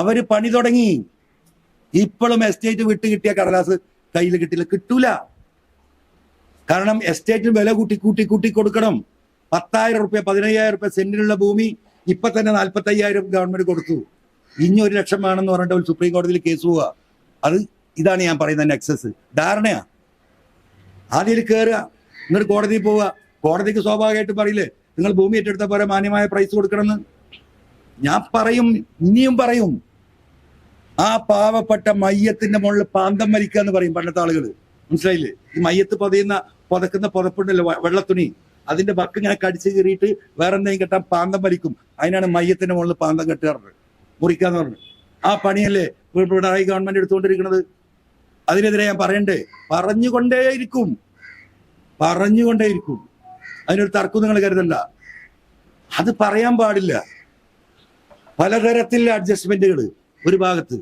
അവർ പണി തുടങ്ങി. ഇപ്പോഴും എസ്റ്റേറ്റ് വിട്ട് കിട്ടിയ കടലാസ് കയ്യിൽ കിട്ടില്ല കിട്ടൂല. കാരണം എസ്റ്റേറ്റിന് വില കൂട്ടി കൂട്ടി കൂട്ടി കൊടുക്കണം. പത്തായിരം റുപ്യ പതിനയ്യായിരം റുപ്യ സെന്റിനുള്ള ഭൂമി ഇപ്പൊ തന്നെ നാൽപ്പത്തി അയ്യായിരം ഗവൺമെന്റ് കൊടുത്തു. ഇനി ഒരു ലക്ഷം വേണമെന്ന് പറഞ്ഞിട്ട് ഒരു സുപ്രീം കോടതിയിൽ കേസ് പോവുക. അത് ഇതാണ് ഞാൻ പറയുന്ന നെക്സസ് ധാരണയാ. ആദ്യം കയറുക എന്നിട്ട് കോടതിയിൽ പോവുക. കോടതിക്ക് സ്വാഭാവികമായിട്ട് പറയില്ലേ നിങ്ങൾ ഭൂമി ഏറ്റെടുത്ത പോലെ മാന്യമായ പ്രൈസ് കൊടുക്കണമെന്ന്. ഞാൻ പറയും ഇനിയും പറയും. ആ പാവപ്പെട്ട മയ്യത്തിന്റെ മുകളിൽ പാന്തം വലിക്കുക എന്ന് പറയും പണ്ടത്തെ ആളുകൾ മനസ്സിലായില്ലേ? ഈ മയ്യത്ത് പൊതയുന്ന പുതക്കുന്ന പുതപ്പുണ്ടല്ലോ വെള്ളത്തുണി. അതിന്റെ വക്ക് ഇങ്ങനെ കടിച്ചു കീറിയിട്ട് വേറെ എന്തെങ്കിലും കെട്ടാൻ പാന്തം വലിക്കും. അതിനാണ് മയ്യത്തിന്റെ മുകളിൽ പാന്തം കെട്ടാറുണ്ട് മുറിക്കാന്ന് പറഞ്ഞു. ആ പണിയല്ലേ പിണറായി ഗവൺമെന്റ് എടുത്തുകൊണ്ടിരിക്കുന്നത്? അതിനെതിരെ ഞാൻ പറയണ്ടേ? പറഞ്ഞുകൊണ്ടേയിരിക്കും. പറഞ്ഞുകൊണ്ടേയിരിക്കും. അതിനൊരു തർക്കം നിങ്ങൾ കരുതല്ല അത് പറയാൻ പാടില്ല. പലതരത്തിലുള്ള അഡ്ജസ്റ്റ്മെന്റുകൾ ഒരു ഭാഗത്ത്.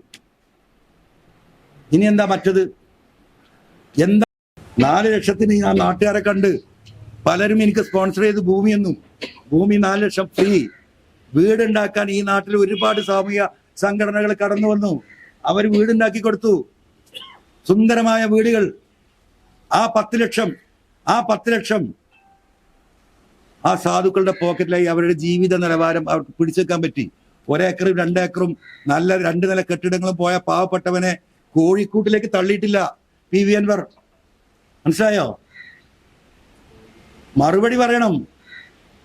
ഇനി എന്താ മറ്റത്? എന്താ? നാല് ലക്ഷത്തിന് ഞാൻ നാട്ടുകാരെ കണ്ട് പലരും എനിക്ക് സ്പോൺസർ ചെയ്ത് ഭൂമിയെന്നും ഭൂമി നാല് ലക്ഷം ഫ്രീ വീടുണ്ടാക്കാൻ ഈ നാട്ടിൽ ഒരുപാട് സാമൂഹ്യ സംഘടനകൾ കടന്നു വന്നു. അവർ വീടുണ്ടാക്കി കൊടുത്തു. സുന്ദരമായ വീടുകൾ. ആ പത്ത് ലക്ഷം ആ പത്ത് ലക്ഷം ആ സാധുക്കളുടെ പോക്കറ്റിലായി അവരുടെ ജീവിത നിലവാരം അവർക്ക് പിടിച്ചെടുക്കാൻ പറ്റി. ഒരേക്കറും രണ്ടേക്കറും നല്ല രണ്ട് നില കെട്ടിടങ്ങളും പോയ പാവപ്പെട്ടവനെ കോഴിക്കൂട്ടിലേക്ക് തള്ളിയിട്ടില്ല പി വി അൻവർ മനസ്സിലായോ മറുപടി പറയണം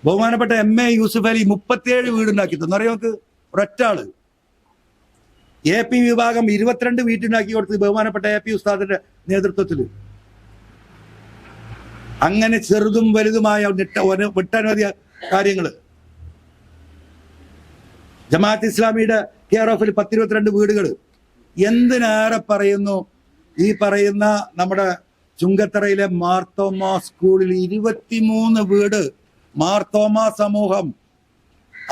ബഹുമാനപ്പെട്ട എം എ യൂസുഫ് അലി മുപ്പത്തിയേഴ് വീടുണ്ടാക്കി തന്നറിയോ നമുക്ക് ഒരൊറ്റ ആൾ എ പി വിഭാഗം ഇരുപത്തിരണ്ട് വീട്ടുണ്ടാക്കി കൊടുത്ത് ബഹുമാനപ്പെട്ട എ പി ഉസ്താദിന്റെ നേതൃത്വത്തിൽ അങ്ങനെ ചെറുതും വലുതുമായ വിട്ടനവധി കാര്യങ്ങൾ ജമാഅത്ത് ഇസ്ലാമിയുടെ കെയർ ഓഫിൽ പത്തിരുപത്തിരണ്ട് വീടുകൾ. എന്തിനേറെ പറയുന്നു? ഈ പറയുന്ന നമ്മുടെ ചുങ്കത്തറയിലെ മാർത്തോമ സ്കൂളിൽ ഇരുപത്തിമൂന്ന് വീട് മാർത്തോമ സമൂഹം.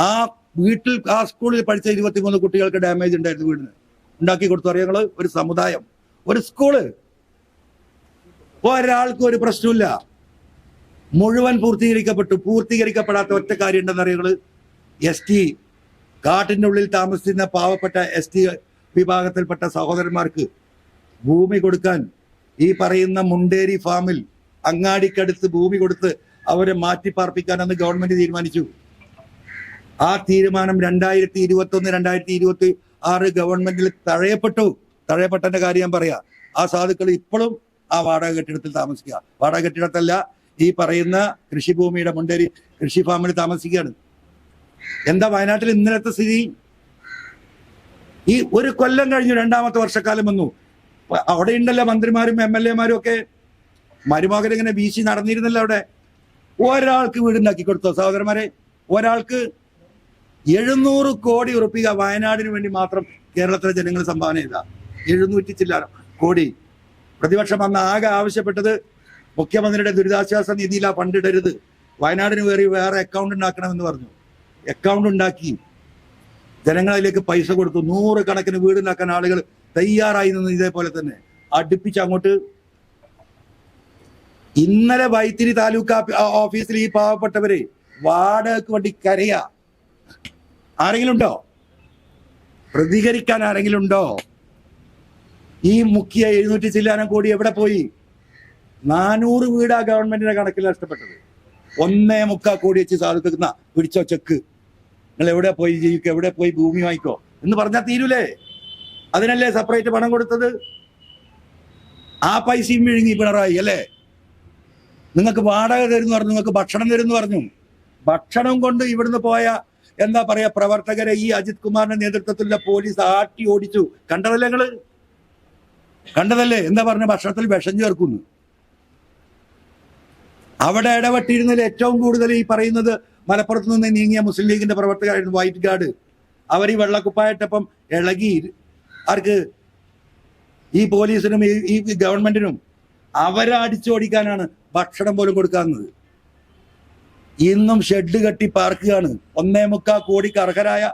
ആ വീട്ടിൽ ആ സ്കൂളിൽ പഠിച്ച ഇരുപത്തിമൂന്ന് കുട്ടികൾക്ക് ഡാമേജ് ഉണ്ടായിരുന്നു വീടിന്. ഉണ്ടാക്കി കൊടുത്തു. അറിയാം ഒരു സമുദായം. ഒരു സ്കൂൾ ഒരാൾക്കും ഒരു പ്രശ്നമില്ല മുഴുവൻ പൂർത്തീകരിക്കപ്പെട്ടു. പൂർത്തീകരിക്കപ്പെടാത്ത ഒറ്റ കാര്യം ഉണ്ടെന്ന് അറിയുന്നത് എസ് ടി കാട്ടിന്റെ ഉള്ളിൽ താമസിക്കുന്ന പാവപ്പെട്ട എസ് ടി വിഭാഗത്തിൽപ്പെട്ട സഹോദരന്മാർക്ക് ഭൂമി കൊടുക്കാൻ ഈ പറയുന്ന മുണ്ടേരി ഫാമിൽ അങ്ങാടിക്കടുത്ത് ഭൂമി കൊടുത്ത് അവരെ മാറ്റിപ്പാർപ്പിക്കാൻ അന്ന് ഗവൺമെന്റ് തീരുമാനിച്ചു. ആ തീരുമാനം രണ്ടായിരത്തി ഇരുപത്തി ഒന്ന് രണ്ടായിരത്തി ഇരുപത്തി ആറ് ഗവൺമെന്റിൽ തഴയപ്പെട്ടു. തഴയപ്പെട്ടതിന്റെ കാര്യം ഞാൻ പറയാ. ആ സാധുക്കൾ ഇപ്പോഴും ആ വാടക കെട്ടിടത്തിൽ താമസിക്കുക. വാടക കെട്ടിടത്തല്ല ഈ പറയുന്ന കൃഷിഭൂമിയുടെ മുണ്ടേരി കൃഷി ഫാമിൽ താമസിക്കുകയാണ്. എന്താ വയനാട്ടിൽ ഇന്നലത്തെ സ്ഥിതി? ഈ ഒരു കൊല്ലം കഴിഞ്ഞു രണ്ടാമത്തെ വർഷക്കാലം വന്നു. അവിടെ ഉണ്ടല്ലോ മന്ത്രിമാരും എം എൽ എമാരും ഒക്കെ. മരുമകൻ ഇങ്ങനെ വീശി നടന്നിരുന്നല്ലോ അവിടെ. ഒരാൾക്ക് വീടുണ്ടാക്കി കൊടുത്തോ സഹോദരന്മാരെ? ഒരാൾക്ക് എഴുന്നൂറ് കോടി ഉറപ്പിക വയനാടിന് വേണ്ടി മാത്രം കേരളത്തിലെ ജനങ്ങൾ സംഭാവന ചെയ്ത. എഴുന്നൂറ്റി ചില്ലാനം കോടി. പ്രതിപക്ഷം അന്ന് ആകെ ആവശ്യപ്പെട്ടത് മുഖ്യമന്ത്രിയുടെ ദുരിതാശ്വാസ നിധിയിലാ ഫണ്ടിടരുത് വയനാടിന് വേറെ വേറെ അക്കൗണ്ട് ഉണ്ടാക്കണമെന്ന് പറഞ്ഞു. അക്കൗണ്ട് ഉണ്ടാക്കി. ജനങ്ങളിലേക്ക് പൈസ കൊടുത്തു. നൂറ് കണക്കിന് വീടുണ്ടാക്കാൻ ആളുകൾ തയ്യാറായി നിന്ന് ഇതേപോലെ തന്നെ. അടുപ്പിച്ച് അങ്ങോട്ട് ഇന്നലെ വൈത്തിരി താലൂക്ക് ഓഫീസിൽ ഈ പാവപ്പെട്ടവര് വാടകക്ക് വേണ്ടി കരയ. ആരെങ്കിലും ഉണ്ടോ? പ്രതികരിക്കാൻ ആരെങ്കിലും ഉണ്ടോ? ഈ മുഖ്യ എഴുന്നൂറ്റി ചില്ലാനം കോടി എവിടെ പോയി? നാനൂറ് വീടാ ഗവൺമെന്റിന്റെ കണക്കിൽ നഷ്ടപ്പെട്ടത്. ഒന്നേ മുക്കാൽ കോടി വെച്ച് സാധിക്കുന്ന പിടിച്ചോ ചെക്ക്. നിങ്ങൾ എവിടെ പോയി ജീവിക്കുക? എവിടെ പോയി ഭൂമി വാങ്ങിക്കോ എന്ന് പറഞ്ഞാൽ തീരൂലേ? അതിനല്ലേ സെപ്പറേറ്റ് പണം കൊടുത്തത്? ആ പൈസയും വിഴുങ്ങി പിണറായി അല്ലേ? നിങ്ങൾക്ക് വാടക തരുന്നു പറഞ്ഞു നിങ്ങൾക്ക് ഭക്ഷണം തരുന്നു പറഞ്ഞു. ഭക്ഷണം കൊണ്ട് ഇവിടുന്ന് പോയ എന്താ പറയാ പ്രവർത്തകരെ ഈ അജിത് കുമാറിന്റെ നേതൃത്വത്തിലുള്ള പോലീസ് ആട്ടി ഓടിച്ചു. കണ്ടതല്ലേ നിങ്ങൾ? കണ്ടതല്ലേ? എന്താ പറഞ്ഞ? ഭക്ഷണത്തിൽ വിഷം ചേർക്കുന്നു. അവിടെ ഇടപെട്ടിരുന്നതിൽ ഏറ്റവും കൂടുതൽ ഈ പറയുന്നത് മലപ്പുറത്ത് നിന്ന് നീങ്ങിയ മുസ്ലിം ലീഗിന്റെ പ്രവർത്തകരായിരുന്നു വൈറ്റ് ഗാർഡ്. അവർ ഈ വെള്ളക്കുപ്പായിട്ടപ്പം ഇളകി ആർക്ക് ഈ പോലീസിനും ഈ ഗവൺമെന്റിനും അവരെ അടിച്ചോടിക്കാനാണ് ഭക്ഷണം പോലും കൊടുക്കാവുന്നത് ഇന്നും ഷെഡ് കെട്ടി പാർക്കുകയാണ്. ഒന്നേ മുക്കാൽ കോടിക്ക് അർഹരായ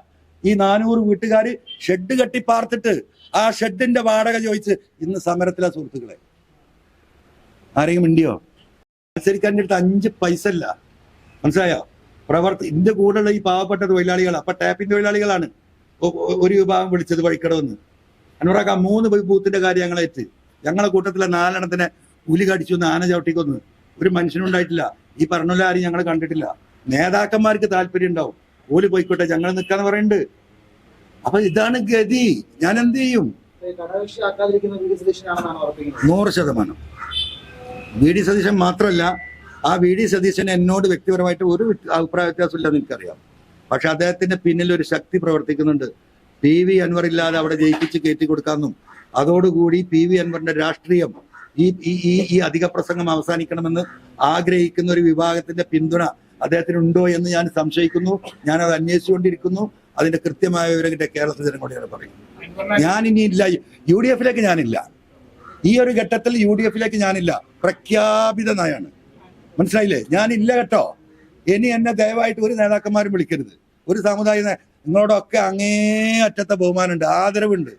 ഈ നാനൂറ് വീട്ടുകാർ ഷെഡ് കെട്ടി പാർത്തിട്ട് ആ ഷെഡിന്റെ വാടക ചോദിച്ച് ഇന്ന് സമരത്തിലെ സുഹൃത്തുക്കളെ. ആരെങ്കിലും മിണ്ടിയോ? മത്സരിക്കാൻ അടുത്ത് അഞ്ച് പൈസ ഇല്ല. മനസ്സിലായോ? പ്രവർത്തി ഇതിന്റെ കൂടെയുള്ള ഈ പാവപ്പെട്ട തൊഴിലാളികൾ അപ്പൊ ടാപ്പിന്റെ തൊഴിലാളികളാണ്. ഒരു വിഭാഗം വിളിച്ചത് വഴിക്കടവെന്ന്. അനുറാക്ക മൂന്ന് ബൂത്തിന്റെ കാര്യം ഞങ്ങളേറ്റ് ഞങ്ങളെ കൂട്ടത്തിലെ നാലെണ്ണത്തിനെ പുലി കടിച്ചു ആന ചവിട്ടിക്കൊന്ന്. ഒരു മനുഷ്യനുണ്ടായിട്ടില്ല ഈ പറഞ്ഞുള്ള ആരും ഞങ്ങൾ കണ്ടിട്ടില്ല. നേതാക്കന്മാർക്ക് താല്പര്യം ഉണ്ടാവും. ഓൽ പോയിക്കോട്ടെ ഞങ്ങൾ നിൽക്കാന്ന് പറയുന്നുണ്ട് അപ്പൊ ഇതാണ് ഗതി. ഞാൻ എന്ത് ചെയ്യും? നൂറ് ശതമാനം. വി ഡി സതീശൻ മാത്രമല്ല ആ വി ഡി സതീശൻ എന്നോട് വ്യക്തിപരമായിട്ട് ഒരു അഭിപ്രായ വ്യത്യാസമില്ലെന്ന് എനിക്കറിയാം. പക്ഷെ അദ്ദേഹത്തിന്റെ പിന്നിൽ ഒരു ശക്തി പ്രവർത്തിക്കുന്നുണ്ട്. പി വി അൻവർ ഇല്ലാതെ അവിടെ ജയിപ്പിച്ച് കയറ്റി കൊടുക്കാമെന്നും അതോടുകൂടി പി വി അൻവറിന്റെ രാഷ്ട്രീയം ഈ ഈ ഈ അധിക പ്രസംഗം അവസാനിക്കണമെന്ന് ആഗ്രഹിക്കുന്ന ഒരു വിഭാഗത്തിന്റെ പിന്തുണ അദ്ദേഹത്തിന് ഉണ്ടോ എന്ന് ഞാൻ സംശയിക്കുന്നു. ഞാൻ അത് അന്വേഷിച്ചുകൊണ്ടിരിക്കുന്നു. അതിന്റെ കൃത്യമായ വിവരം കേരളത്തിൽ ജനങ്ങളോട് ഞാൻ പറയും ഞാൻ ഇനി ഇല്ല യു ഡി എഫിലേക്ക് ഞാനില്ല. ഈ ഒരു ഘട്ടത്തിൽ യു ഡി എഫിലേക്ക് ഞാനില്ല. പ്രഖ്യാപിത നയാണ് മനസ്സിലായില്ലേ? ഞാനില്ല കേട്ടോ. ഇനി എന്നെ ദയവായിട്ട് ഒരു നേതാക്കന്മാരും വിളിക്കരുത്. ഒരു സമുദായ നിങ്ങളോടൊക്കെ അങ്ങേ അറ്റത്തെ ബഹുമാനമുണ്ട് ആദരവുണ്ട്.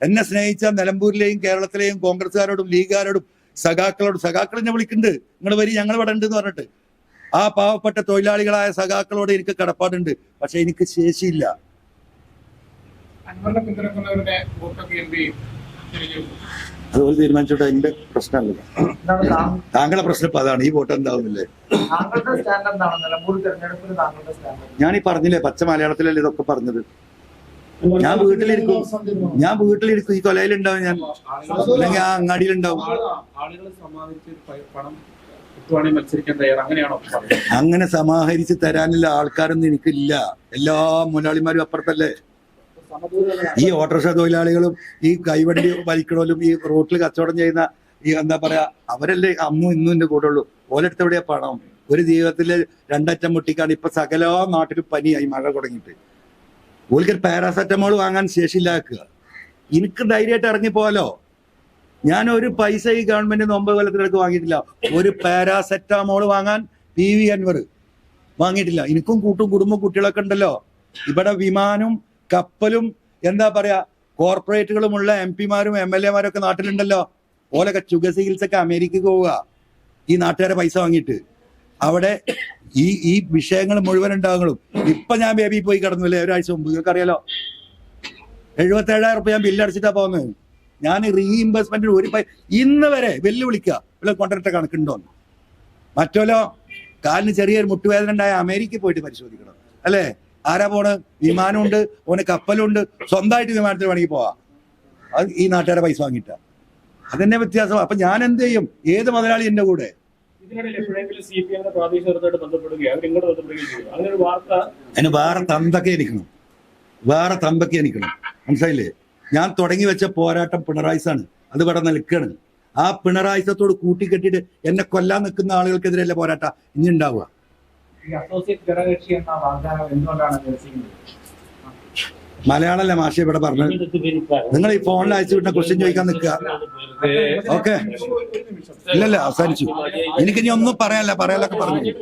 എന്നെ സ്നേഹിച്ച നിലമ്പൂരിലെയും കേരളത്തിലെയും കോൺഗ്രസ്സുകാരോടും ലീഗുകാരോടും സഖാക്കളോടും സഖാക്കൾ എന്നെ വിളിക്കുന്നുണ്ട്. നിങ്ങൾ വരി ഞങ്ങൾ ഇവിടെ ഉണ്ട് എന്ന് പറഞ്ഞിട്ട്. ആ പാവപ്പെട്ട തൊഴിലാളികളായ സഖാക്കളോട് എനിക്ക് കടപ്പാടുണ്ട് പക്ഷെ എനിക്ക് ശേഷിയില്ല. അൻവറിനെ പിന്തുണക്കുന്നവരുടെ വോട്ടൊക്കെ എന്ത് ചെയ്യും? അതുപോലെ തീരുമാനിച്ചോട്ടെ എന്റെ പ്രശ്നമല്ല. എന്താണ് താങ്കളുടെ പ്രശ്നം ഇപ്പൊ അതാണ് ഈ വോട്ട് എന്താവുന്നില്ലേ? ഞാൻ ഈ പറഞ്ഞില്ലേ പച്ച മലയാളത്തിലല്ലേ ഇതൊക്കെ പറഞ്ഞത്? ഞാൻ വീട്ടിലിരിക്കും ഞാൻ വീട്ടിലിരിക്കും ഈ കൊലയിലുണ്ടാവും ഞാൻ. അല്ലെങ്കിൽ ആ അങ്ങാടിയിലുണ്ടാവും. അങ്ങനെ സമാഹരിച്ച് തരാനുള്ള ആൾക്കാരൊന്നും എനിക്കില്ല. എല്ലാ മുതലാളിമാരും അപ്പുറത്തല്ലേ. ഈ ഓട്ടോറിക്ഷ തൊഴിലാളികളും ഈ കൈവണ്ടി വലിക്കണോലും ഈ റോട്ടിൽ കച്ചവടം ചെയ്യുന്ന ഈ എന്താ പറയാ അവരല്ലേ അന്നും ഇന്നും എന്റെ കൂടെ ഉള്ളൂ. ഓലെടുത്ത് എവിടെയാ പണം? ഒരു ജീവിതത്തിൽ രണ്ടറ്റം മുട്ടിക്കാണ് ഇപ്പൊ സകല നാട്ടിൽ പനിയായി മഴ തുടങ്ങിയിട്ട്. ഓൽക്ക് പാരാസെറ്റമോൾ വാങ്ങാൻ ശേഷിയില്ലാക്കുക എനിക്ക് ധൈര്യമായിട്ട് ഇറങ്ങി പോലോ ഞാൻ ഒരു പൈസ ഈ ഗവൺമെന്റ് ഒമ്പത് കൊല്ലത്തിനടുത്ത് വാങ്ങിയിട്ടില്ല. ഒരു പാരാസെറ്റാമോൾ വാങ്ങാൻ പി വി അൻവർ വാങ്ങിയിട്ടില്ല. എനിക്കും കൂട്ടും കുടുംബം കുട്ടികളൊക്കെ ഉണ്ടല്ലോ. ഇവിടെ വിമാനവും കപ്പലും എന്താ പറയാ കോർപ്പറേറ്റുകളുമുള്ള എം പിമാരും എം എൽ എമാരും ഒക്കെ നാട്ടിലുണ്ടല്ലോ. ഓലൊക്കെ ചുക ചികിത്സക്ക് അമേരിക്കക്ക് പോവുക. ഈ നാട്ടുകാരെ പൈസ വാങ്ങിയിട്ട്. അവിടെ ഈ ഈ വിഷയങ്ങൾ മുഴുവൻ ഉണ്ടാകും. ഇപ്പൊ ഞാൻ ബേബി പോയി കിടന്നില്ലേ ഒരാഴ്ച മുമ്പ്. നിങ്ങൾക്ക് അറിയാലോ? എഴുപത്തി ഏഴായിരം റുപ്യ ഞാൻ ബില്ല് അടച്ചിട്ടാ പോകുന്നത് ഞാൻ റീഇംബേഴ്സ്മെന്റിന് ഒരു ഇന്ന് വരെ വെല്ലുവിളിക്കുക ഇവിടെ കൊണ്ടിട്ട കണക്കുണ്ടോ മറ്റോലോ കാലിന് ചെറിയൊരു മുട്ടുവേദന ഉണ്ടായ അമേരിക്കയിൽ പോയിട്ട് പരിശോധിക്കണം. അല്ലേ? ആരാ പോണ്? വിമാനമുണ്ട് ഓന് കപ്പലുണ്ട് സ്വന്തമായിട്ട് വിമാനത്തിൽ വേണമെങ്കിൽ പോവാ. അത് ഈ നാട്ടുകാരെ പൈസ വാങ്ങിയിട്ട. അതെന്നെ വ്യത്യാസം. അപ്പൊ ഞാൻ എന്ത് ചെയ്യും? ഏത് മുതലാളി എന്റെ കൂടെ? അതിന് വേറെ തന്തൊക്കെ എനിക്കണം വേറെ തന്തൊക്കെ എനിക്കണം മനസ്സിലായില്ലേ? ഞാൻ തുടങ്ങി വെച്ച പോരാട്ടം പിണറായിസാണ്. അത് ഇവിടെ നിൽക്കണം. ആ പിണറായിസത്തോട് കൂട്ടിക്കെട്ടിയിട്ട് എന്നെ കൊല്ലാൻ നിൽക്കുന്ന ആളുകൾക്കെതിരെയല്ല പോരാട്ട? ഇനി ഉണ്ടാവുക. ഈ അസോസിയേറ്റ് ഘടകകക്ഷി എന്ന വാഗ്ദാനം എന്തുകൊണ്ടാണ് നിരസിക്കുന്നത് മലയാളമല്ല മാഷ ഇവിടെ പറഞ്ഞത്? നിങ്ങൾ ഈ ഫോണിൽ അയച്ചു വിട്ട ക്വസ്റ്റ്യൻ ചോദിക്കാൻ നിൽക്കുക. ഓക്കെ ഇല്ലല്ല അവസാനിച്ചു. എനിക്ക് ഇനി ഒന്നും പറയാനല്ല പറയാനൊക്കെ പറഞ്ഞു.